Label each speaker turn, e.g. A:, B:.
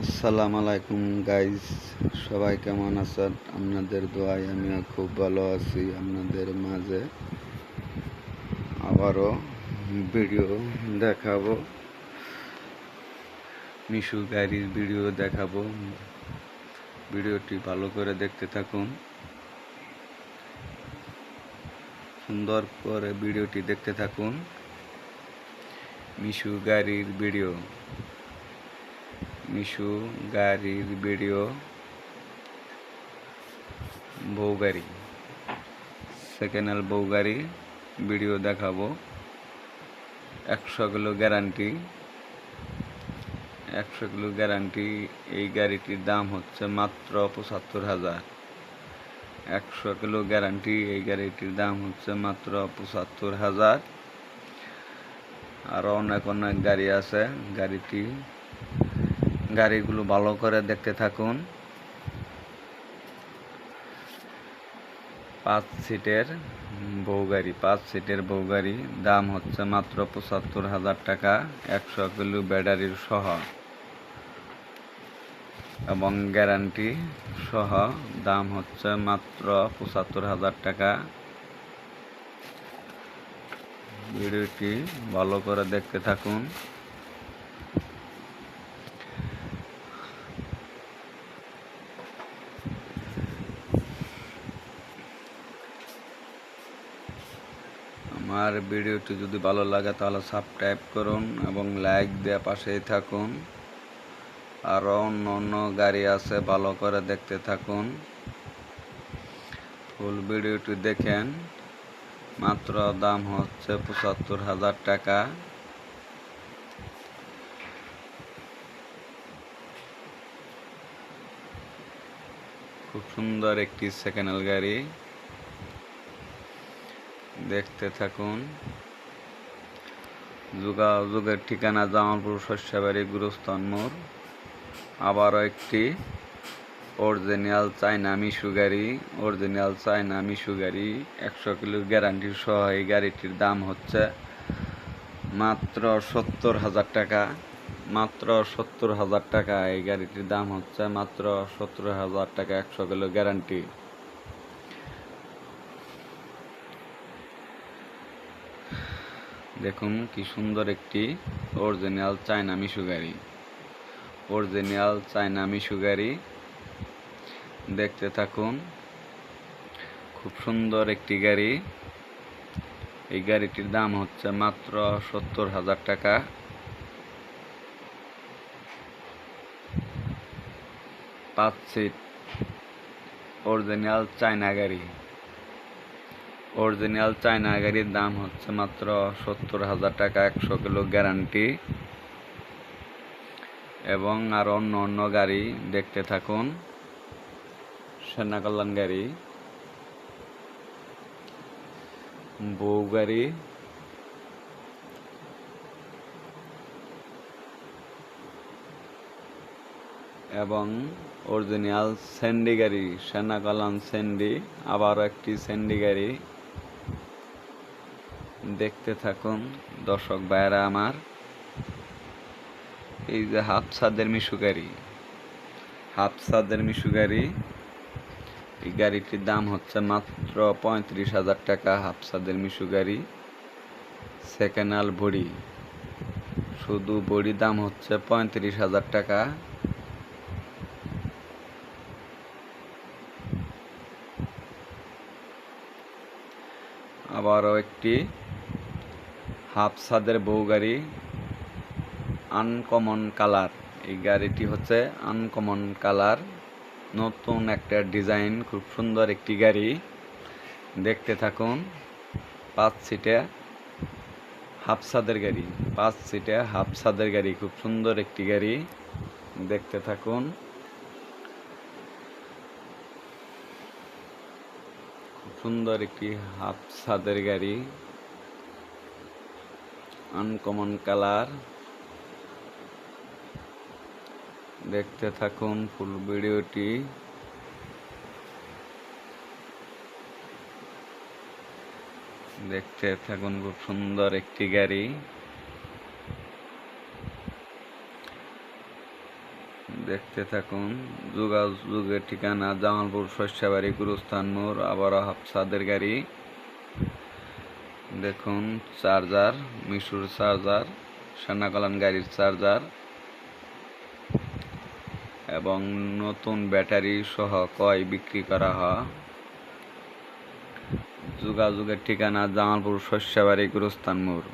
A: আসসালামু আলাইকুম গাইজ সবাই কেমন আছেন? আপনাদের দোয়ায় আমিও খুব ভালো আছি। আপনাদের মাঝে আবারও ভিডিও দেখাবো। মিশু গাড়ির ভিডিও দেখাবো। ভিডিওটি ভালো করে দেখতে থাকুন। সুন্দর করে ভিডিওটি দেখতে থাকুন। মিশু গাড়ির ভিডিও। মিশু গাড়ির ভিডিও বউ গাড়ি সেকেন্ড হ্যান্ড বউ গাড়ি ভিডিও দেখাবো। একশো কিলো গ্যারান্টি একশো কিলো গ্যারান্টি এই গাড়িটির দাম হচ্ছে মাত্র পঁচাত্তর হাজার। একশো কিলো গ্যারান্টি এই গাড়িটির দাম হচ্ছে মাত্র পঁচাত্তর হাজার। আরও অনেক অনেক গাড়ি আছে। গাড়িটি গাড়িগুলো ভালো করে দেখতে থাকুন। পাঁচ সিটের বউ গাড়ি, পাঁচ সিটের বউ গাড়ি, দাম হচ্ছে মাত্র পঁচাত্তর হাজার টাকা, একশো কিলো ব্যাটারির সহ। এবং গ্যারান্টি সহ দাম হচ্ছে মাত্র পঁচাত্তর হাজার টাকা। ভিডিওটি ভালো করে দেখতে থাকুন। আমার ভিডিওটি যদি ভালো লাগে তাহলে সাবস্ক্রাইব করুন এবং লাইক দেওয়া পাশেই থাকুন। আরও অন্য অন্য গাড়ি আছে, ভালো করে দেখতে থাকুন। ফুল ভিডিওটি দেখেন। মাত্র দাম হচ্ছে পঁচাত্তর হাজার টাকা। খুব সুন্দর একটি সেকেন্ড গাড়ি। দেখতে থাকুন। যোগাযোগের ঠিকানা জামালপুর শস্যবাড়ি গুরুস্থান মোড়। আবারও একটি অরিজিনাল চাইনা মিশু গাড়ি। অরিজিনাল চাইনা মিশু গাড়ি, একশো কিলো গ্যারান্টি সহ এই গাড়িটির দাম হচ্ছে মাত্র সত্তর হাজার টাকা। মাত্র সত্তর হাজার টাকা, এই গাড়িটির দাম হচ্ছে মাত্র সত্তর হাজার টাকা, একশো কিলো গ্যারান্টি দেখুন কি সুন্দর একটি অরিজিনাল চায়না মিশু গাড়ি। অরিজিনাল চায়না মিশু গাড়ি। দেখতে থাকুন, খুব সুন্দর একটি গাড়ি। এই গাড়িটির দাম হচ্ছে মাত্র সত্তর হাজার টাকা। পাঁচ সিট অরিজিনাল চায়না গাড়ি। অরিজিনাল চায়না গাড়ির দাম হচ্ছে মাত্র সত্তর হাজার টাকা, একশো কিলো গ্যারান্টি। এবং আর অন্য অন্য গাড়ি দেখতে থাকুন, সেনা কল্যাণ গাড়ি, বউ গাড়ি, এবং অরিজিনাল স্যান্ডি গাড়ি, সেনা কল্যাণ স্যান্ডি, আবারও একটি স্যান্ডি গাড়ি। দেখতে থাকুন, দর্শক ভাইয়েরা আমার। এই যে হাফসাদের মিশু গাড়ি হাফসাদের গাড়ি এই গাড়িটির দাম হচ্ছে মাত্র পঁয়ত্রিশ হাজার টাকা, হাফসাদের মিশু গাড়ি সেকেন্ড আল বড়ি শুধু বড়ি দাম হচ্ছে পঁয়ত্রিশ হাজার টাকা। আবারও একটি হাফ সাদের বউ গাড়ি, আনকমন কালার। এই গাড়িটি হচ্ছে আনকমন কালার। নতুন একটা ডিজাইন, খুব সুন্দর একটি গাড়ি। দেখতে থাকুন, পাঁচ সিটে হাফ সাদের গাড়ি, পাঁচ সিটে হাফ সাদের গাড়ি, খুব সুন্দর একটি গাড়ি। দেখতে থাকুন। খুব সুন্দর একটি হাফ সাদের গাড়ি। Uncommon colour. দেখতে থাকুন ফুল ভিডিওটি। দেখতে থাকুন খুব সুন্দর একটি গাড়ি। দেখতে থাকুন যোগাযোগের ঠিকানা জামালপুর, শস্যাবাড়ি, গুরুস্থান মোড়, আবারও হাফসাদের গাড়ি। দেখুন, চার্জার, মিশুর চার্জার সেনাকালান গাড়ির চার্জার, এবং নতুন ব্যাটারি সহ কয় বিক্রি করা হয়। যোগাযোগের ঠিকানা জামালপুর শস্যাবাড়ি গুরুস্তান মোড়